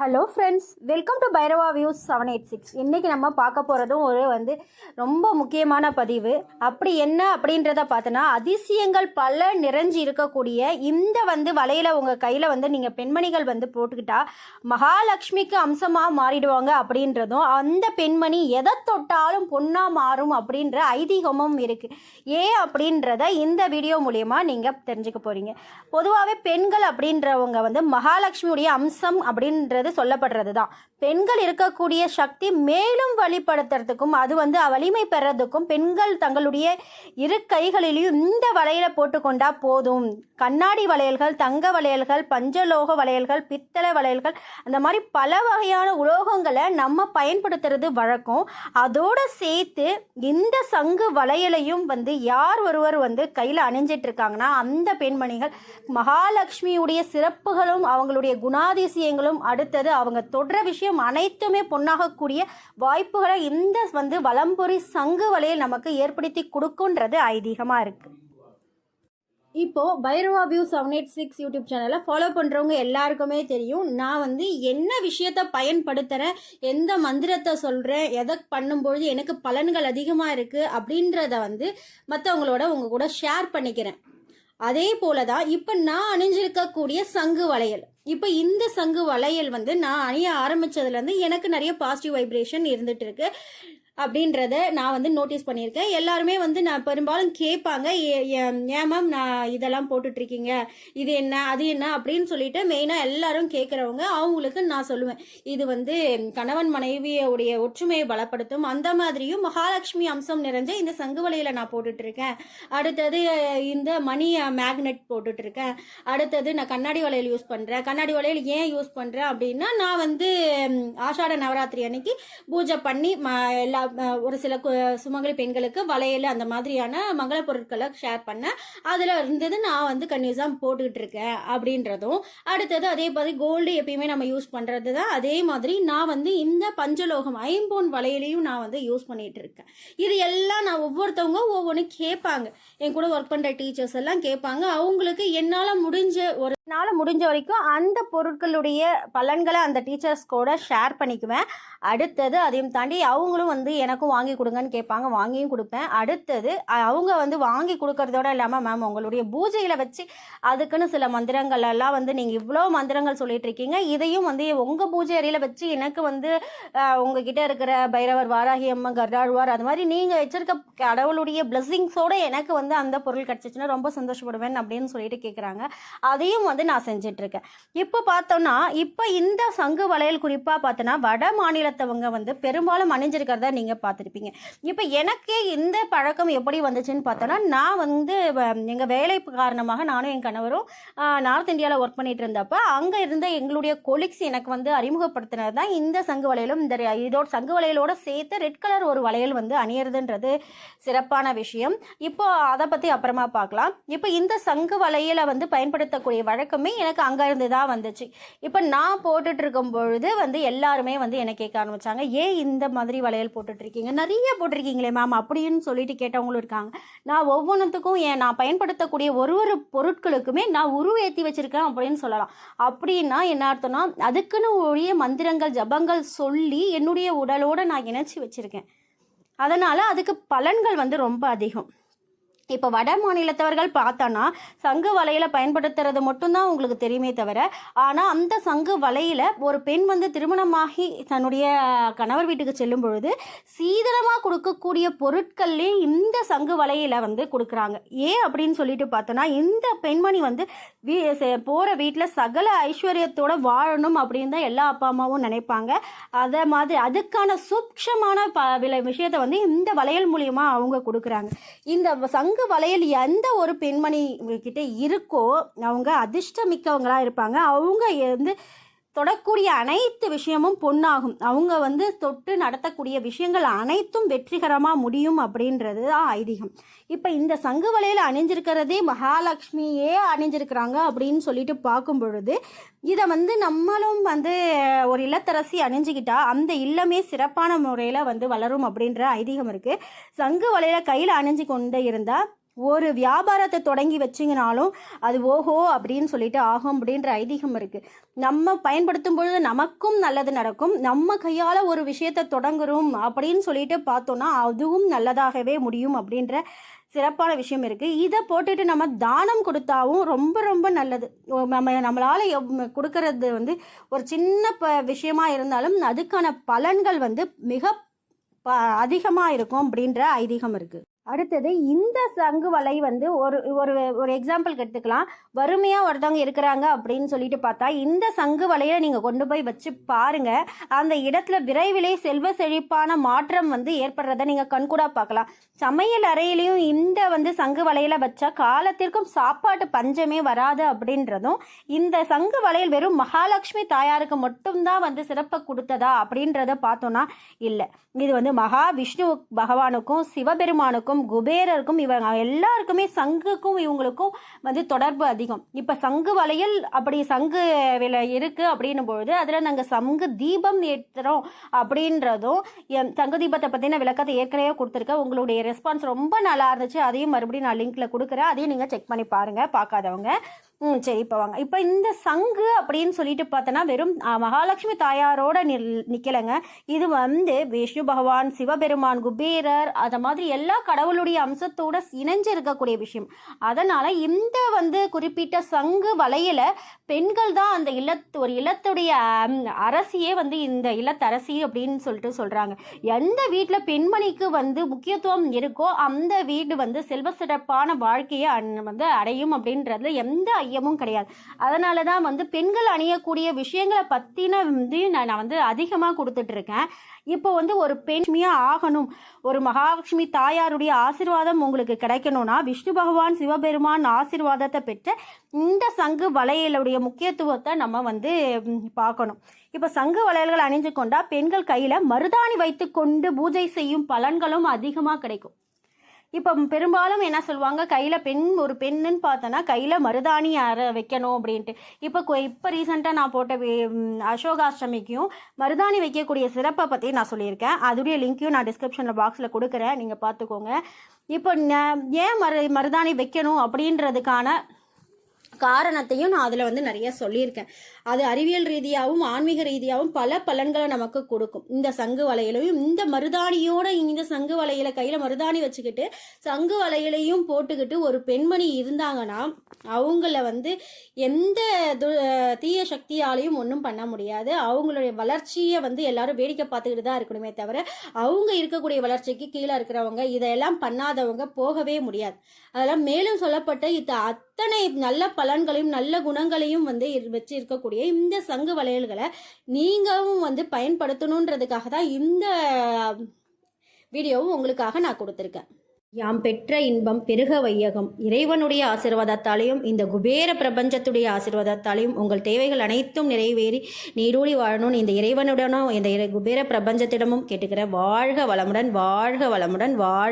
Hello friends welcome to Bhairava views seven eight six இன்றைக்கி நம்ம பார்க்க போகிறதும் ஒரு வந்து ரொம்ப முக்கியமான பதிவு. அப்படி என்ன அப்படின்றத பார்த்தோன்னா அதிசயங்கள் பல நிறைஞ்சு இருக்கக்கூடிய இந்த வந்து வலையில் உங்கள் கையில் வந்து நீங்கள் பெண்மணிகள் வந்து போட்டுக்கிட்டா மகாலட்சுமிக்கு அம்சமாக மாறிடுவாங்க அப்படின்றதும் அந்த பெண்மணி எதை தொட்டாலும் பொண்ணாக மாறும் அப்படின்ற ஐதீகமும் இருக்குது ஏன் அப்படின்றத இந்த வீடியோ மூலயமா நீங்கள் தெரிஞ்சுக்க போகிறீங்க பொதுவாகவே பெண்கள் அப்படின்றவங்க வந்து மகாலட்சுமியுடைய அம்சம் அப்படின்றது சொல்லப்படுறது தான் பெண்கள் இருக்கக்கூடிய சக்தி மேலும் வழிபடுத்துறதுக்கும் அது வந்து வலிமை பெறதுக்கும் பெண்கள் தங்களுடைய இரு கைகளிலையும் இந்த வளையலை போட்டுக்கொண்டா போதும். கண்ணாடி வளையல்கள் தங்க வளையல்கள் பஞ்சலோக வளையல்கள் பித்தளை வளையல்கள் அந்த மாதிரி பல வகையான உலோகங்களை நம்ம பயன்படுத்துறது வழக்கம். அதோடு சேர்த்து இந்த சங்கு வளையலையும் வந்து யார் ஒருவர் வந்து கையில் அணிஞ்சிட்டு இருக்காங்கன்னா அந்த பெண்மணிகள் மகாலட்சுமியுடைய சிறப்புகளும் அவங்களுடைய குணாதிசயங்களும் அடுத்தது அவங்க தொடர விஷயம் அனைத்துமே பொன்னாகக்கூடிய வாய்ப்புகளை இந்த வந்து வலம்புரி சங்கு வலையில் நமக்கு ஏற்படுத்தி கொடுக்குன்றது ஐதீகமாக இருக்குது இப்போது Bhairava view seven eight six YouTube சேனலை ஃபாலோ பண்ணுறவங்க எல்லாருக்குமே தெரியும். நான் வந்து என்ன விஷயத்த பயன்படுத்துகிறேன் எந்த மந்திரத்தை சொல்கிறேன் எதை பண்ணும்பொழுது எனக்கு பலன்கள் அதிகமாக இருக்குது அப்படின்றத வந்து மற்றவங்களோட உங்கள் கூட ஷேர் பண்ணிக்கிறேன். அதே போல தான் இப்போ நான் அணிஞ்சிருக்கக்கூடிய சங்கு வளையல். இப்போ இந்த சங்கு வளையல் வந்து நான் அணிய ஆரம்பிச்சதுலேருந்து எனக்கு நிறைய பாசிட்டிவ் வைப்ரேஷன் இருந்துட்டு இருக்கு. அப்படின்றத நான் வந்து நோட்டீஸ் பண்ணியிருக்கேன். எல்லாருமே வந்து நான் பெரும்பாலும் கேட்பாங்க. "ஏ- ஏன் மேம் நான் இதெல்லாம் போட்டுட்ருக்கீங்க? இது என்ன அது என்ன அப்படின்னு சொல்லிட்டு மெயினாக எல்லாரும் கேட்குறவங்க அவங்களுக்கு நான் சொல்லுவேன். இது வந்து கணவன் மனைவியோடைய ஒற்றுமையை பலப்படுத்தும். அந்த மாதிரியும் மகாலட்சுமி அம்சம் நிறைஞ்ச இந்த சங்கு வலையில் நான் போட்டுட்ருக்கேன். அடுத்தது இந்த மணி மேக்னெட் போட்டுட்ருக்கேன். அடுத்தது நான் கண்ணாடி வலையில் யூஸ் பண்ணுறேன் கண்ணாடி வலையில் ஏன் யூஸ் பண்ணுறேன் அப்படின்னா நான் வந்து ஆஷாட நவராத்திரி அன்னைக்கு பூஜை பண்ணி ம எல்லா ஒரு சில சுமங்கலி பெண்களுக்கு வளையல் அந்த மாதிரியான மங்கள பொருட்களை ஷேர் பண்ணேன் அதில் இருந்தது நான் வந்து கன்யூஸாக போட்டுக்கிட்டு இருக்கேன் அப்படின்றதும் அடுத்தது அதே மாதிரி கோல்டு எப்பயுமே நம்ம யூஸ் பண்ணுறது தான் அதே மாதிரி நான் வந்து இந்த பஞ்சலோகம் ஐம்பொன் வளையலையும் நான் வந்து யூஸ் பண்ணிகிட்டு இருக்கேன். இது எல்லாம் நான் ஒவ்வொருத்தவங்க ஒவ்வொன்றும் கேட்பாங்க. என் கூட ஒர்க் பண்ணுற டீச்சர்ஸ் எல்லாம் கேட்பாங்க. அவங்களுக்கு என்னால் முடிஞ்ச ஒரு என்னால் முடிஞ்ச வரைக்கும் அந்த பொருட்களுடைய பலன்களை அந்த டீச்சர்ஸ் கூட ஷேர் பண்ணிக்குவேன். அடுத்தது அதையும் தாண்டி அவங்களும் வந்து எனக்கும் வாங்கி கொடுங்கன்னு கேட்பாங்க வாங்கியும் கொடுப்பேன். அடுத்தது அவங்க வந்து வாங்கி கொடுக்கறதோட இல்லாமல் மேம் உங்களுடைய பூஜையில் வச்சு அதுக்குன்னு சில மந்திரங்கள் எல்லாம் வந்து நீங்கள் இவ்வளோ மந்திரங்கள் சொல்லிட்டு இருக்கீங்க. இதையும் வந்து உங்கள் பூஜை அறையில் வச்சு எனக்கு வந்து உங்ககிட்ட இருக்கிற பைரவர் வாராகி அம்மன் கருடாழ்வார் அது மாதிரி நீங்கள் வச்சிருக்க கடவுளுடைய பிளெஸிங்ஸோட எனக்கு வந்து அந்த பொருள் கிடச்சிச்சுன்னா ரொம்ப சந்தோஷப்படுவேன் அப்படின்னு சொல்லிட்டு கேட்குறாங்க அதையும் வந்து நான் செஞ்சிட்ருக்கேன். இப்போ பார்த்தோம்னா இப்போ இந்த சங்கு வளையல் குறிப்பாக பார்த்தோன்னா வட மாநிலத்தவங்க வந்து பெரும்பாலும் அணிஞ்சிருக்கிறத நீங்கள் பார்த்துருப்பீங்க. இப்போ எனக்கே இந்த பழக்கம் எப்படி வந்துச்சுன்னு பார்த்தோன்னா நான் வந்து எங்கள் வேலை காரணமாக நானும் என் கணவரும் நார்த் இந்தியாவில் ஒர்க் பண்ணிட்டு இருந்தப்போ அங்கே இருந்த எங்களுடைய கொலிக்ஸ் எனக்கு வந்து அறிமுகப்படுத்தினது தான் இந்த சங்கு வளையலும். இந்த இதோட சங்கு வளையலோட சேர்த்து ரெட் கலர் ஒரு வளையல் வந்து அணியறதுன்றது சிறப்பான விஷயம். இப்போ அதை பற்றி அப்புறமா பார்க்கலாம். இப்போ இந்த சங்கு வளையலை வந்து பயன்படுத்தக்கூடிய வழக்கமே எனக்கு அங்கேருந்து தான் வந்துச்சு. இப்போ நான் போட்டுட்டு இருக்கும் பொழுது வந்து எல்லாருமே வந்து என்னை கேட்க ஆரம்பித்தாங்க ஏன் இந்த மாதிரி வளையல் போட்டுட்ருக்கீங்க. நிறைய போட்டிருக்கீங்களே மேம் அப்படின்னு சொல்லிட்டு கேட்டவங்களும் இருக்காங்க. நான் ஒவ்வொன்றுத்துக்கும் ஏன் நான் பயன்படுத்தக்கூடிய ஒரு ஒரு பொருட்களுக்குமே நான் உருவேற்றி வச்சுருக்கேன் அப்படின்னு சொல்லலாம். அப்படின்னா என்ன அர்த்தம்னா அதுக்குன்னு உரிய மந்திரங்கள் ஜபங்கள் சொல்லி என்னுடைய உடலோடு நான் இணைச்சி வச்சுருக்கேன். அதனால் அதுக்கு பலன்கள் வந்து ரொம்ப அதிகம். இப்போ வட மாநிலத்தவர்கள் பார்த்தோன்னா சங்கு வலையில் பயன்படுத்துறது மட்டும்தான் உங்களுக்கு தெரியுமே தவிர ஆனால் அந்த சங்கு வலையில் ஒரு பெண் வந்து திருமணமாகி தன்னுடைய கணவர் வீட்டுக்கு செல்லும் பொழுது சீதனமாக கொடுக்கக்கூடிய பொருட்கள்லே இந்த சங்கு வலையில் வந்து கொடுக்குறாங்க. ஏன் அப்படின்னு சொல்லிட்டு பார்த்தோன்னா இந்த பெண்மணி வந்து வீ போகிற வீட்டில் சகல ஐஸ்வர்யத்தோடு வாழணும் அப்படின்னு தான் எல்லா அப்பா அம்மாவும் நினைப்பாங்க. அதை மாதிரி அதுக்கான சூக்ஷமான ப வில விஷயத்தை வந்து இந்த வளையல் மூலியமாக அவங்க கொடுக்குறாங்க. இந்த சங்கு வளையல் எந்த ஒரு பெண்மணி கிட்ட இருக்கோ அவங்க அதிர்ஷ்டமிக்கவங்களா இருப்பாங்க. அவங்க வந்து தொடக்கூடிய அனைத்து விஷயமும் பொண்ணாகும் அவங்க வந்து தொட்டு நடத்தக்கூடிய விஷயங்கள் அனைத்தும் வெற்றிகரமாக முடியும் அப்படின்றது தான் ஐதீகம். இப்போ இந்த சங்கு வலையில் அணிஞ்சிருக்கிறதே மகாலட்சுமியே அணிஞ்சிருக்கிறாங்க அப்படின்னு சொல்லிட்டு பார்க்கும் பொழுது இதை வந்து நம்மளும் வந்து ஒரு இல்லத்தரசி அணிஞ்சிக்கிட்டா அந்த இல்லமே சிறப்பான முறையில் வந்து வளரும் அப்படின்ற ஐதீகம் இருக்குது சங்கு வலையில் கையில் அணிஞ்சு கொண்டு இருந்தால் ஒரு வியாபாரத்தை தொடங்கி வச்சிங்கனாலும் அது ஓஹோ அப்படின்னு சொல்லிட்டு ஆகும் அப்படின்ற ஐதீகம் இருக்குது நம்ம பயன்படுத்தும் பொழுது நமக்கும் நல்லது நடக்கும். நம்ம கையால் ஒரு விஷயத்தை தொடங்குறோம் அப்படின்னு சொல்லிட்டு பார்த்தோன்னா அதுவும் நல்லதாகவே முடியும் அப்படின்ற சிறப்பான விஷயம் இருக்குது இதை போட்டுட்டு நம்ம தானம் கொடுத்தாவும் ரொம்ப ரொம்ப நல்லது. ஓ, நம்ம நம்மளால் கொடுக்கறது வந்து ஒரு சின்ன ப விஷயமா இருந்தாலும் அதுக்கான பலன்கள் வந்து மிக ப அதிகமாக இருக்கும் அப்படின்ற ஐதீகம் இருக்குது அடுத்தது இந்த சங்கு வலை வந்து ஒரு ஒரு ஒரு எக்ஸாம்பிளுக்கு எடுத்துக்கலாம். வறுமையாக ஒருத்தவங்க இருக்கிறாங்க அப்படின்னு சொல்லிட்டு பார்த்தா இந்த சங்கு வலையை நீங்கள் கொண்டு போய் வச்சு பாருங்கள் அந்த இடத்துல விரைவிலே செல்வ செழிப்பான மாற்றம் வந்து ஏற்படுறத நீங்கள் கண்கூடாக பார்க்கலாம். சமையல் அறையிலையும் இந்த வந்து சங்கு வலையில் வச்சா காலத்திற்கும் சாப்பாட்டு பஞ்சமே வராது அப்படின்றதும் இந்த சங்கு வலையில் வெறும் மகாலட்சுமி தாயாருக்கு மட்டும்தான் வந்து சிறப்பை கொடுத்ததா அப்படின்றத பார்த்தோன்னா இல்லை. இது வந்து மகாவிஷ்ணு பகவானுக்கும் சிவபெருமானுக்கும் குபேரருக்கும் இவங்க எல்லாருக்குமே சங்குக்கும் இவங்களுக்கும் வந்து தொடர்பு அதிகம். இப்போ சங்கு வலையில் அப்படி சங்கு விலை இருக்குது அப்படின்னும் பொழுது அதில் நாங்கள் சங்கு தீபம் ஏற்றுறோம் அப்படின்றதும் என் சங்கு தீபத்தை பற்றின விளக்கத்தை ஏற்கனவே கொடுத்துருக்கேன் உங்களுடைய ரெஸ்பான்ஸ் ரொம்ப நல்லா இருந்துச்சு. அதையும் மறுபடியும் நான் லிங்க்கில் கொடுக்குறேன். அதையும் நீங்கள் செக் பண்ணி பாருங்கள் பார்க்காதவங்க. ம் சரி இப்போ வாங்க. இப்போ இந்த சங்கு அப்படின்னு சொல்லிட்டு பார்த்தோன்னா வெறும் மகாலட்சுமி தாயாரோட நில் நிற்கலைங்க இது வந்து விஷ்ணு பகவான் சிவபெருமான் குபேரர் அதை மாதிரி எல்லா கடவுளுடைய அம்சத்தோட இணைஞ்சு இருக்கக்கூடிய விஷயம். அதனால் இந்த வந்து குறிப்பிட்ட சங்கு வலையில் பெண்கள் தான் அந்த இல்லத்து ஒரு இல்லத்துடைய அரசியே வந்து இந்த இல்லத்தரசி அப்படின்னு சொல்லிட்டு சொல்கிறாங்க எந்த வீட்டில் பெண்மணிக்கு வந்து முக்கியத்துவம் இருக்கோ அந்த வீடு வந்து செல்வ சிறப்பான வாழ்க்கையை அன்- வந்து அடையும் அப்படின்றதுல எந்த மையமும் கிடையாது. அதனால தான் வந்து பெண்கள் அணியக்கூடிய விஷயங்களை பற்றின வந்து நான் நான் வந்து அதிகமாக கொடுத்துட்ருக்கேன். இப்போ வந்து ஒரு பெண்மையாக ஆகணும். ஒரு மகாலட்சுமி தாயாருடைய ஆசீர்வாதம் உங்களுக்கு கிடைக்கணும்னா விஷ்ணு பகவான் சிவபெருமான் ஆசிர்வாதத்தை பெற்ற இந்த சங்கு வளையலுடைய முக்கியத்துவத்தை நம்ம வந்து பார்க்கணும். இப்போ சங்கு வளையல்கள் அணிஞ்சு கொண்டா பெண்கள் கையில் மருதாணி வைத்து கொண்டு பூஜை செய்யும் பலன்களும் அதிகமாக கிடைக்கும். இப்போ பெரும்பாலும் என்ன சொல்லுவாங்க? கையில் பெண் ஒரு பெண்ணுன்னு பார்த்தோன்னா கையில் மருதாணி அற வைக்கணும் அப்படின்ட்டு. இப்போ இப்போ ரீசெண்டாக நான் போட்ட அசோகாஷ்டமிக்கும் மருதாணி வைக்கக்கூடிய சிறப்பை பற்றி நான் சொல்லியிருக்கேன். அதுடைய லிங்க்கையும் நான் டிஸ்கிரிப்ஷனில் பாக்ஸில் கொடுக்குறேன். நீங்கள் பார்த்துக்கோங்க. இப்போ ஏன் மரு மருதாணி வைக்கணும் அப்படின்றதுக்கான காரணத்தையும் நான் அதில் வந்து நிறைய சொல்லியிருக்கேன். அது அறிவியல் ரீதியாகவும் ஆன்மீக ரீதியாகவும் பல பலன்களை நமக்கு கொடுக்கும். இந்த சங்கு வலையிலையும் இந்த மருதாணியோட இந்த சங்கு வலையில கையில் மருதாணி வச்சுக்கிட்டு சங்கு வலையிலையும் போட்டுக்கிட்டு ஒரு பெண்மணி இருந்தாங்கன்னா அவங்கள வந்து எந்த தீய சக்தியாலையும் ஒன்றும் பண்ண முடியாது. அவங்களுடைய வளர்ச்சியை வந்து எல்லாரும் வேடிக்கை பார்த்துக்கிட்டு தான் இருக்கணுமே தவிர அவங்க இருக்கக்கூடிய வளர்ச்சிக்கு கீழே இருக்கிறவங்க இதெல்லாம் பண்ணாதவங்க போகவே முடியாது. அதெல்லாம் மேலும் சொல்லப்பட்ட இத்த அத்தனை நல்ல பலன்களையும் நல்ல குணங்களையும் வந்து இரு- வச்சு இருக்கக்கூடிய இந்த சங்கு வளையல்களை நீங்களும் வந்து பயன்படுத்தணுன்றதுக்காக தான் இந்த வீடியோவும் உங்களுக்காக நான் கொடுத்துருக்கேன். யாம் பெற்ற இன்பம் பெருக வையகம். இறைவனுடைய ஆசீர்வாதத்தாலையும் இந்த குபேர பிரபஞ்சத்துடைய ஆசீர்வாதத்தாலையும் உங்கள் தேவைகள் அனைத்தும் நிறைவேறி நீடூழி வாழணும்னு இந்த இறைவனுடனும் இந்த இறை- குபேர பிரபஞ்சத்திடமும் கேட்டுக்கிற வாழ்க வளமுடன் வாழ்க வளமுடன் வாழ்